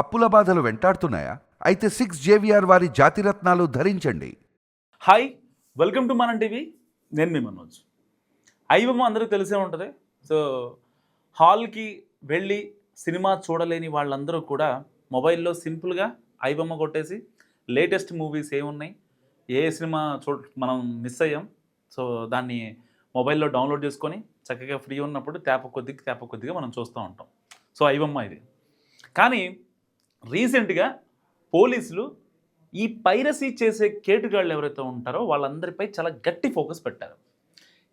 అప్పుల బాధలు వెంటాడుతున్నాయా? అయితే సిక్స్ జేవిఆర్ వారి జాతిరత్నాలు ధరించండి. హాయ్ వెల్కమ్ టు మన టీవీ నేను మీ మనోజ్. ఐబొమ్మ అందరికీ తెలిసే ఉంటుంది. సో హాల్కి వెళ్ళి సినిమా చూడలేని వాళ్ళందరూ కూడా మొబైల్లో సింపుల్గా ఐబొమ్మ కొట్టేసి లేటెస్ట్ మూవీస్ ఏమున్నాయి ఏ సినిమా చూ మనం మిస్ అయ్యాం సో దాన్ని మొబైల్లో డౌన్లోడ్ చేసుకొని చక్కగా ఫ్రీ ఉన్నప్పుడు తేప కొద్దిగా తేప కొద్దిగా మనం చూస్తూ ఉంటాం. సో ఐబొమ్మ ఇది. కానీ రీసెంట్గా పోలీసులు ఈ పైరసీ చేసే కేటుగాళ్ళు ఎవరైతే ఉంటారో వాళ్ళందరిపై చాలా గట్టి ఫోకస్ పెట్టారు.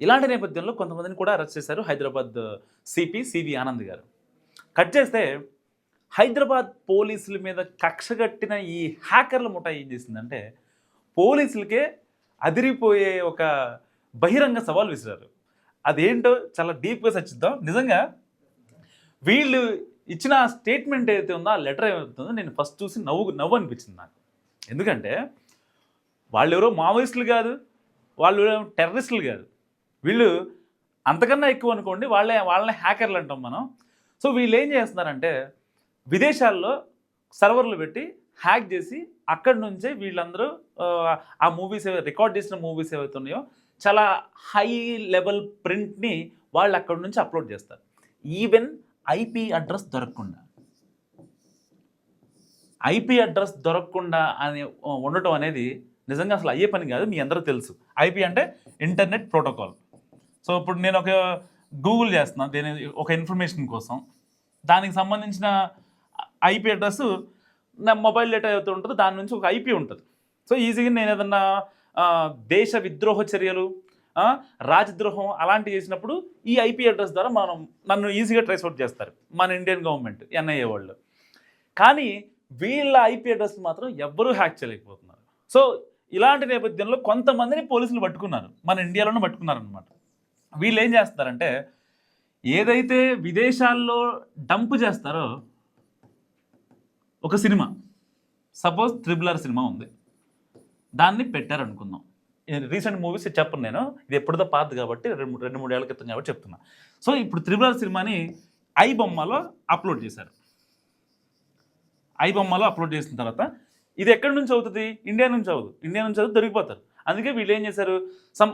ఇలాంటి నేపథ్యంలో కొంతమందిని కూడా అరెస్ట్ చేశారు హైదరాబాద్ సిపి సివి ఆనంద్ గారు. కట్ చేస్తే హైదరాబాద్ పోలీసుల మీద కక్షగట్టిన ఈ హ్యాకర్ల ముఠా ఏం చేసిందంటే పోలీసులకే అదిరిపోయే ఒక బహిరంగ సవాల్ విసిరారు. అదేంటో చాలా డీప్గా సచ్చిద్దాం. నిజంగా వీళ్ళు ఇచ్చిన స్టేట్మెంట్ ఏదైతే ఉందో ఆ లెటర్ ఏమవుతుందో నేను ఫస్ట్ చూసి నవ్వు నవ్వు అనిపించింది నాకు. ఎందుకంటే వాళ్ళు ఎవరో మావోయిస్టులు కాదు వాళ్ళు టెర్రరిస్టులు కాదు. వీళ్ళు అంతకన్నా ఎక్కువ అనుకోండి వాళ్ళే వాళ్ళని హ్యాకర్లు అంటాం మనం. సో వీళ్ళు ఏం చేస్తున్నారంటే విదేశాల్లో సర్వర్లు పెట్టి హ్యాక్ చేసి అక్కడి నుంచే వీళ్ళందరూ ఆ, మూవీస్ మూవీస్ రికార్డ్ చేసిన మూవీస్ ఏవైతే ఉన్నాయో చాలా హై లెవెల్ ప్రింట్ని వాళ్ళు అక్కడి నుంచి అప్లోడ్ చేస్తారు. ఈవెన్ ఐపీ అడ్రస్ దొరకకుండా. ఐపీ అడ్రస్ దొరకకుండా అని ఉండటం అనేది నిజంగా అసలు అయ్యే పని కాదు మీ అందరూ తెలుసు. ఐపీ అంటే ఇంటర్నెట్ ప్రోటోకాల్. సో ఇప్పుడు నేను ఒక గూగుల్ చేస్తున్నాను దేని ఒక ఇన్ఫర్మేషన్ కోసం. దానికి సంబంధించిన ఐపీ అడ్రస్ నా మొబైల్ డేటా ఏదైతే ఉంటుందో దాని నుంచి ఒక ఐపీ ఉంటుంది. సో ఈజీగా నేను ఏదన్నా దేశ విద్రోహ చర్యలు రాజద్రోహం అలాంటివి చేసినప్పుడు ఈ ఐపీ అడ్రస్ ద్వారా మనం నన్ను ఈజీగా ట్రేస్ అవుట్ చేస్తారు మన ఇండియన్ గవర్నమెంట్ ఎన్ఐఏ వాళ్ళు. కానీ వీళ్ళ ఐపీ అడ్రస్ మాత్రం ఎవ్వరూ హ్యాక్ చేయలేకపోతున్నారు. సో ఇలాంటి నేపథ్యంలో కొంతమందిని పోలీసులు పట్టుకున్నారు మన ఇండియాలోనే పట్టుకున్నారు అనమాట వీళ్ళు ఏం చేస్తారంటే ఏదైతే విదేశాల్లో డంప్ చేస్తారో ఒక సినిమా సపోజ్ త్రిబులర్ సినిమా ఉంది దాన్ని పెట్టారు అనుకుందాం రీసెంట్ మూవీస్ చెప్పను నేను. ఇది ఎప్పుడుదో పాత కాబట్టి రెండు రెండు మూడు ఏళ్ళ క్రితం కాబట్టి చెప్తున్నా. సో ఇప్పుడు త్రిబులర్ సినిమాని ఐ బొమ్మలో అప్లోడ్ చేశారు. ఐ బొమ్మలో అప్లోడ్ చేసిన తర్వాత ఇది ఎక్కడి నుంచి అవుతుంది? ఇండియా నుంచి అవుతుంది ఇండియా నుంచి అవుతుంది దొరికిపోతారు. అందుకే వీళ్ళు ఏం చేశారు? సమ్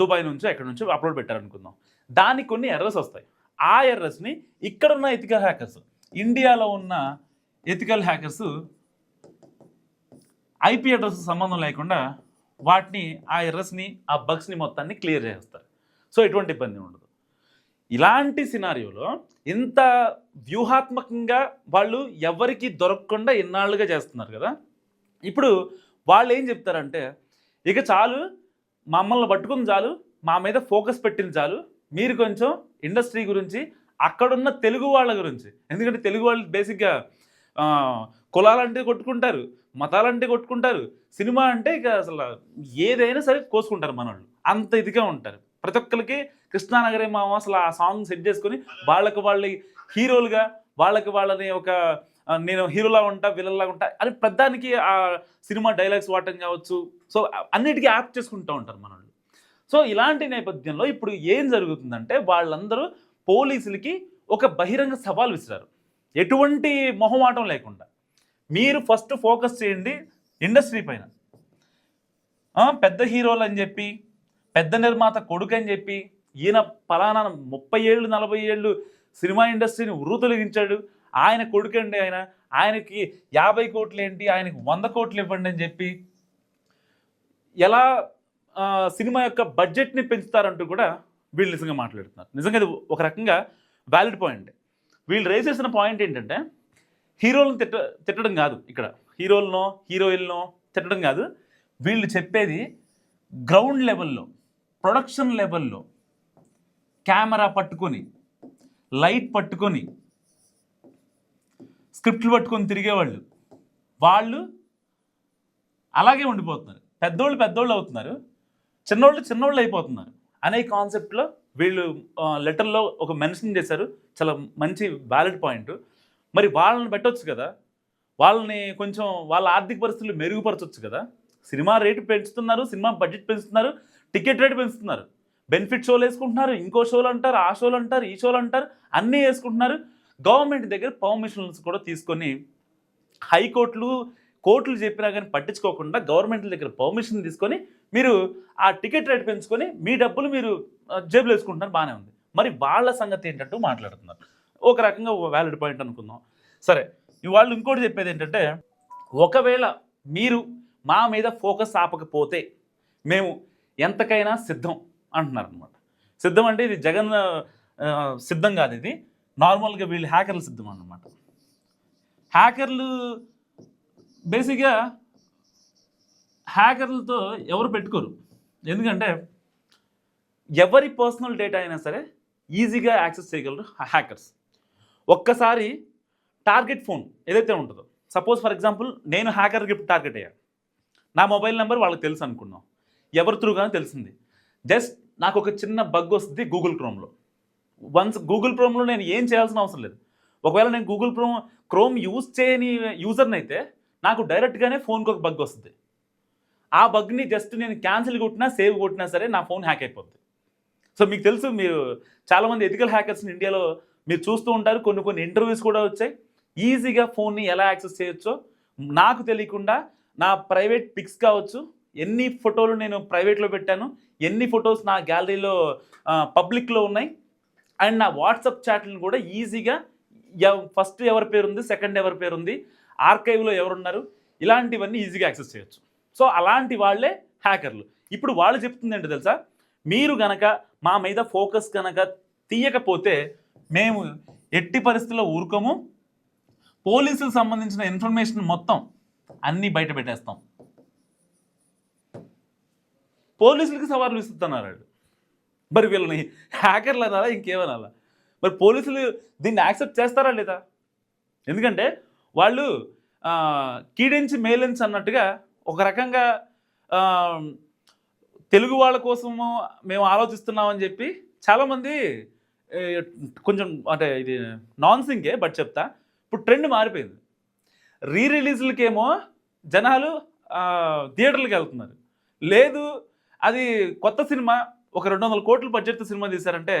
దుబాయ్ నుంచి ఎక్కడి నుంచి అప్లోడ్ పెట్టారు అనుకుందాం. దానికి కొన్ని ఎర్రస్ వస్తాయి. ఆ ఎర్రస్ని ఇక్కడ ఉన్న ఎథికల్ హ్యాకర్స్ ఇండియాలో ఉన్న ఎథికల్ హ్యాకర్స్ ఐపీ అడ్రస్ సంబంధం లేకుండా వాటిని ఆ ఎర్రస్ని ఆ బగ్స్ని మొత్తాన్ని క్లియర్ చేస్తారు. సో ఎటువంటి ఇబ్బంది ఉండదు. ఇలాంటి సినారియోలో ఇంత వ్యూహాత్మకంగా వాళ్ళు ఎవరికి దొరకకుండా ఇన్నాళ్ళుగా చేస్తున్నారు కదా. ఇప్పుడు వాళ్ళు ఏం చెప్తారంటే ఇక చాలు మమ్మల్ని పట్టుకుని చాలు మా మీద ఫోకస్ పెట్టింది చాలు మీరు కొంచెం ఇండస్ట్రీ గురించి అక్కడున్న తెలుగు వాళ్ళ గురించి. ఎందుకంటే తెలుగు వాళ్ళు బేసిక్గా కులాలంటే కొట్టుకుంటారు. మతాలంటే కొట్టుకుంటారు. సినిమా అంటే ఇక అసలు ఏదైనా సరే కోసుకుంటారు మనోళ్ళు. అంత ఇదిగా ఉంటారు. ప్రతి ఒక్కరికి కృష్ణానగరే మామ అసలు ఆ సాంగ్ సెట్ చేసుకొని వాళ్ళకి వాళ్ళ హీరోలుగా వాళ్ళకి వాళ్ళని ఒక నేను హీరోలా ఉంటా విలన్లా ఉంటా అని ప్రధానికి ఆ సినిమా డైలాగ్స్ వాడటం కావచ్చు. సో అన్నిటికీ యాప్ చేసుకుంటూ ఉంటారు మనోళ్ళు. సో ఇలాంటి నేపథ్యంలో ఇప్పుడు ఏం జరుగుతుందంటే వాళ్ళందరూ పోలీసులకి ఒక బహిరంగ సవాల్ విసిరారు. ఎటువంటి మొహమాటం లేకుండా. మీరు ఫస్ట్ ఫోకస్ చేయండి ఇండస్ట్రీ పైన. పెద్ద హీరోలు అని చెప్పి పెద్ద నిర్మాత కొడుకు అని చెప్పి ఈయన పలానా ముప్పై ఏళ్ళు నలభై ఏళ్ళు సినిమా ఇండస్ట్రీని ఉర్రు ఆయన ఆయన కొడుకండి ఆయన. ఆయనకి యాభై కోట్లు ఏంటి ఆయనకి వంద కోట్లు ఇవ్వండి అని చెప్పి ఎలా సినిమా యొక్క బడ్జెట్ని పెంచుతారంటూ కూడా వీళ్ళు నిజంగా మాట్లాడుతున్నారు. నిజంగా ఇది ఒక రకంగా వ్యాలిడ్ పాయింట్ వీళ్ళు రేస్ చేసిన పాయింట్ ఏంటంటే హీరోలను తిట్ట తిట్టడం కాదు ఇక్కడ. హీరోలనో హీరోయిన్లో తిట్టడం కాదు. వీళ్ళు చెప్పేది గ్రౌండ్ లెవెల్లో ప్రొడక్షన్ లెవెల్లో కెమెరా పట్టుకొని లైట్ పట్టుకొని స్క్రిప్ట్లు పట్టుకొని తిరిగేవాళ్ళు. వాళ్ళు అలాగే ఉండిపోతున్నారు. పెద్దోళ్ళు పెద్దోళ్ళు అవుతున్నారు. చిన్నోళ్ళు చిన్నోళ్ళు అయిపోతున్నారు. అనే కాన్సెప్ట్లో వీళ్ళు లెటర్లో ఒక మెన్షన్ చేశారు. చాలా మంచి వ్యాలిడ్ పాయింట్. మరి వాళ్ళని పెట్టొచ్చు కదా. వాళ్ళని కొంచెం వాళ్ళ ఆర్థిక పరిస్థితులు మెరుగుపరచవచ్చు కదా. సినిమా రేటు పెంచుతున్నారు సినిమా బడ్జెట్ పెంచుతున్నారు టికెట్ రేటు పెంచుతున్నారు. బెనిఫిట్ షోలు వేసుకుంటున్నారు ఇంకో షోలు అంటారు ఆ షోలు అంటారు ఈ షోలు అంటారు అన్నీ వేసుకుంటున్నారు. గవర్నమెంట్ దగ్గర పర్మిషన్స్ కూడా తీసుకొని హైకోర్టులు కోర్టులు చెప్పినా కానీ పట్టించుకోకుండా గవర్నమెంట్ దగ్గర పర్మిషన్ తీసుకొని మీరు ఆ టికెట్ రేట్ పెంచుకొని మీ డబ్బులు మీరు జేబులు జేబులో వేసుకుంటున్నారు బాగానే ఉంది. మరి వాళ్ళ సంగతి ఏంటంటూ మాట్లాడుతున్నారు. ఒక రకంగా వ్యాలిడ్ పాయింట్ అనుకుందాం. సరే ఇవాళ వాళ్ళు ఇంకోటి చెప్పేది ఏంటంటే ఒకవేళ మీరు మా మీద ఫోకస్ ఆపకపోతే మేము ఎంతకైనా సిద్ధం అంటున్నారు అనమాట సిద్ధం అంటే ఇది జగన్ సిద్ధం కాదు ఇది. నార్మల్గా వీళ్ళు హ్యాకర్లు సిద్ధం అన్నమాట. హ్యాకర్లు బేసిక్గా హ్యాకర్లతో ఎవరు పెట్టుకోరు. ఎందుకంటే ఎవరి పర్సనల్ డేటా అయినా సరే ఈజీగా యాక్సెస్ చేయగలరు హ్యాకర్స్ ఒక్కసారి టార్గెట్ ఫోన్ ఏదైతే ఉంటుందో సపోజ్ ఫర్ ఎగ్జాంపుల్ నేను హ్యాకర్కి టార్గెట్ అయ్యాను నా మొబైల్ నెంబర్ వాళ్ళకి తెలుసు అనుకున్నాం. ఎవరి త్రూగానే తెలిసింది. జస్ట్ నాకు ఒక చిన్న బగ్ వస్తుంది గూగుల్ క్రోమ్లో వన్స్ గూగుల్ క్రోమ్లో నేను ఏం చేయాల్సిన అవసరం లేదు. ఒకవేళ నేను గూగుల్ క్రోమ్ క్రోమ్ యూజ్ చేయని యూజర్ని అయితే నాకు డైరెక్ట్గానే ఫోన్కి ఒక బగ్ వస్తుంది. ఆ బగ్ని జస్ట్ నేను క్యాన్సిల్ కొట్టినా సేవ్ కొట్టినా సరే నా ఫోన్ హ్యాక్ అయిపోద్ది. సో మీకు తెలుసు మీరు చాలామంది ఎథికల్ హ్యాకర్స్ని ఇండియాలో మీరు చూస్తూ ఉంటారు కొన్ని కొన్ని ఇంటర్వ్యూస్ కూడా వచ్చాయి. ఈజీగా ఫోన్ని ఎలా యాక్సెస్ చేయొచ్చో నాకు తెలియకుండా నా ప్రైవేట్ పిక్స్ కావచ్చు ఎన్ని ఫోటోలు నేను ప్రైవేట్లో పెట్టాను ఎన్ని ఫొటోస్ నా గ్యాలరీలో పబ్లిక్లో ఉన్నాయి. అండ్ నా వాట్సాప్ చాట్లను కూడా ఈజీగా ఫస్ట్ ఎవరి పేరు ఉంది సెకండ్ ఎవరి పేరు ఉంది ఆర్కైవ్లో ఎవరున్నారు ఇలాంటివన్నీ ఈజీగా యాక్సెస్ చేయొచ్చు. సో అలాంటి వాళ్ళే హ్యాకర్లు. ఇప్పుడు వాళ్ళు చెప్తుంది ఏంటో తెలుసా? మీరు గనక మా మీద ఫోకస్ కనుక తీయకపోతే మేము ఎట్టి పరిస్థితుల్లో ఊరుకోము. పోలీసులకు సంబంధించిన ఇన్ఫర్మేషన్ మొత్తం అన్నీ బయట పెట్టేస్తాం. పోలీసులకి సవాళ్ళు ఇస్తున్నారు వాళ్ళు. మరి వీళ్ళని హ్యాకర్లు అనాలా ఇంకేమనాలా? మరి పోలీసులు దీన్ని యాక్సెప్ట్ చేస్తారా లేదా? ఎందుకంటే వాళ్ళు కీడించి మేలించి అన్నట్టుగా ఒక రకంగా తెలుగు వాళ్ళ కోసము మేము ఆలోచిస్తున్నామని చెప్పి చాలామంది కొంచెం అంటే ఇది నాన్ సింగే బట్ చెప్తా. ఇప్పుడు ట్రెండ్ మారిపోయింది. రీ రిలీజ్లకేమో జనాలు థియేటర్లకు వెళ్తున్నారు. లేదు అది కొత్త సినిమా ఒక రెండు వందల కోట్ల బడ్జెట్ సినిమా తీశారంటే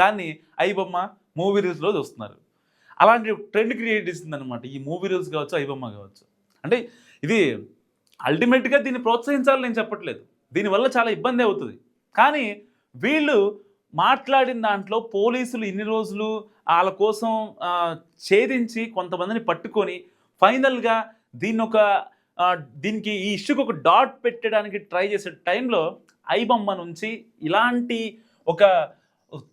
దాన్ని ఐబొమ్మ మూవీ రీల్స్లో చూస్తున్నారు అలాంటి ట్రెండ్ క్రియేట్ చేసింది అనమాట ఈ మూవీ రీల్స్ కావచ్చు ఐబొమ్మ కావచ్చు. అంటే ఇది అల్టిమేట్గా దీన్ని ప్రోత్సహించాలని నేను చెప్పట్లేదు. దీనివల్ల చాలా ఇబ్బంది అవుతుంది. కానీ వీళ్ళు మాట్లాడిన దాంట్లో పోలీసులు ఇన్ని రోజులు వాళ్ళ కోసం ఛేదించి కొంతమందిని పట్టుకొని ఫైనల్గా దీన్ని ఒక దీనికి ఈ ఇష్యూకి ఒక డాట్ పెట్టడానికి ట్రై చేసే టైంలో ఐబొమ్మ నుంచి ఇలాంటి ఒక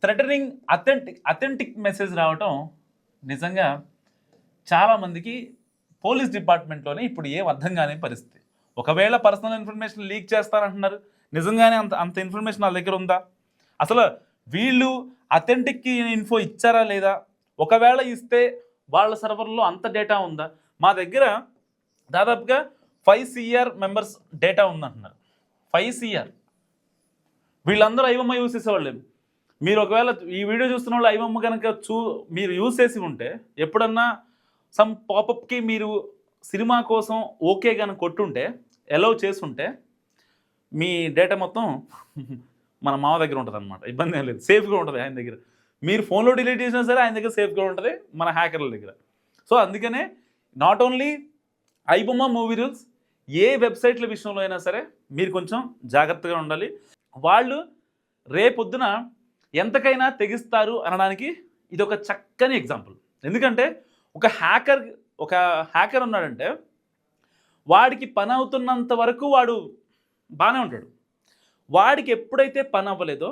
థ్రెటనింగ్ అథెంటిక్ అథెంటిక్ మెసేజ్ రావటం నిజంగా చాలామందికి పోలీస్ డిపార్ట్మెంట్లోనే ఇప్పుడు ఏం అర్థం కాని పరిస్థితి. ఒకవేళ పర్సనల్ ఇన్ఫర్మేషన్ లీక్ చేస్తారంటున్నారు. నిజంగానే అంత అంత ఇన్ఫర్మేషన్ వాళ్ళ దగ్గర ఉందా? అసలు వీళ్ళు అథెంటిక్ ఇన్ఫో ఇచ్చారా లేదా? ఒకవేళ ఇస్తే వాళ్ళ సర్వర్లో అంత డేటా ఉందా? మా దగ్గర దాదాపుగా ఫైవ్ సిఆర్ మెంబర్స్ డేటా ఉందంటున్నారు. ఫైవ్ సిఆర్ వీళ్ళందరూ ఐవమ్మ యూస్ చేసేవాళ్ళు. మీరు ఒకవేళ ఈ వీడియో చూస్తున్న వాళ్ళు ఐవమ్మ కనుక చూ మీరు యూస్ చేసి ఉంటే ఎప్పుడన్నా సమ్ పాపప్కి మీరు సినిమా కోసం ఓకే కనుక కొట్టుంటే అలౌ చేసుంటే మీ డేటా మొత్తం మన మామ దగ్గర ఉంటుంది అనమాట ఇబ్బంది ఏం లేదు. సేఫ్గా ఉంటుంది ఆయన దగ్గర. మీరు ఫోన్లో డిలీట్ చేసినా సరే ఆయన దగ్గర సేఫ్గా ఉంటుంది మన హ్యాకర్ల దగ్గర. సో అందుకనే not only iBomma movie rules ఏ వెబ్సైట్ల విషయంలో అయినా సరే మీరు కొంచెం జాగ్రత్తగా ఉండాలి. వాళ్ళు రేపొద్దున ఎంతకైనా తెగిస్తారు అనడానికి ఇది ఒక చక్కని ఎగ్జాంపుల్ ఎందుకంటే ఒక హ్యాకర్ ఒక హ్యాకర్ ఉన్నాడంటే వాడికి పని అవుతున్నంత వరకు వాడు బాగానే ఉంటాడు. వాడికి ఎప్పుడైతే పని అవ్వలేదో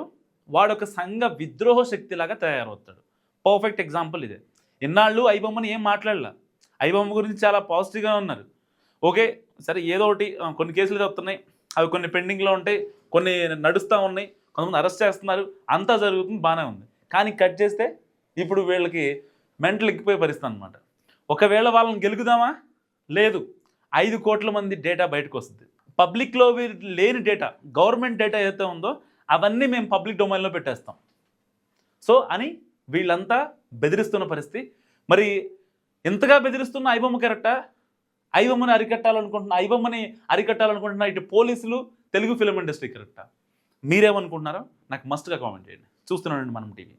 వాడు ఒక సంఘ విద్రోహ శక్తిలాగా తయారవుతాడు. పర్ఫెక్ట్ ఎగ్జాంపుల్ ఇదే. ఇన్నాళ్ళు ఐబొమ్మని ఏం మాట్లాడలే? ఐబొమ్మ గురించి చాలా పాజిటివ్గా ఉన్నారు. ఓకే సరే ఏదో ఒకటి కొన్ని కేసులు చెప్తున్నాయి అవి కొన్ని పెండింగ్లో ఉంటాయి. కొన్ని నడుస్తూ ఉన్నాయి. కొంతమంది అరెస్ట్ చేస్తున్నారు. అంతా జరుగుతుంది బాగానే ఉంది. కానీ కట్ చేస్తే ఇప్పుడు వీళ్ళకి మెంటల్ ఎక్కిపోయే పరిస్థితి అనమాట ఒకవేళ వాళ్ళని గెలుగుదామా? లేదు. ఐదు కోట్ల మంది డేటా బయటకు వస్తుంది పబ్లిక్లో లేని డేటా గవర్నమెంట్ డేటా ఏదైతే ఉందో అవన్నీ మేము పబ్లిక్ డొమైన్లో పెట్టేస్తాం. సో అని వీళ్ళంతా బెదిరిస్తున్న పరిస్థితి. మరి ఎంతగా బెదిరిస్తున్న ఐబొమ్మ కరెక్టా? ఐబొమ్మని అరికట్టాలనుకుంటున్నా ఐబొమ్మని అరికట్టాలనుకుంటున్నా ఇటు పోలీసులు తెలుగు ఫిలిం ఇండస్ట్రీ కరెక్టా? మీరేమనుకుంటున్నారో నాకు మస్ట్గా కామెంట్ చేయండి. చూస్తున్నానండి మనం టీవీ.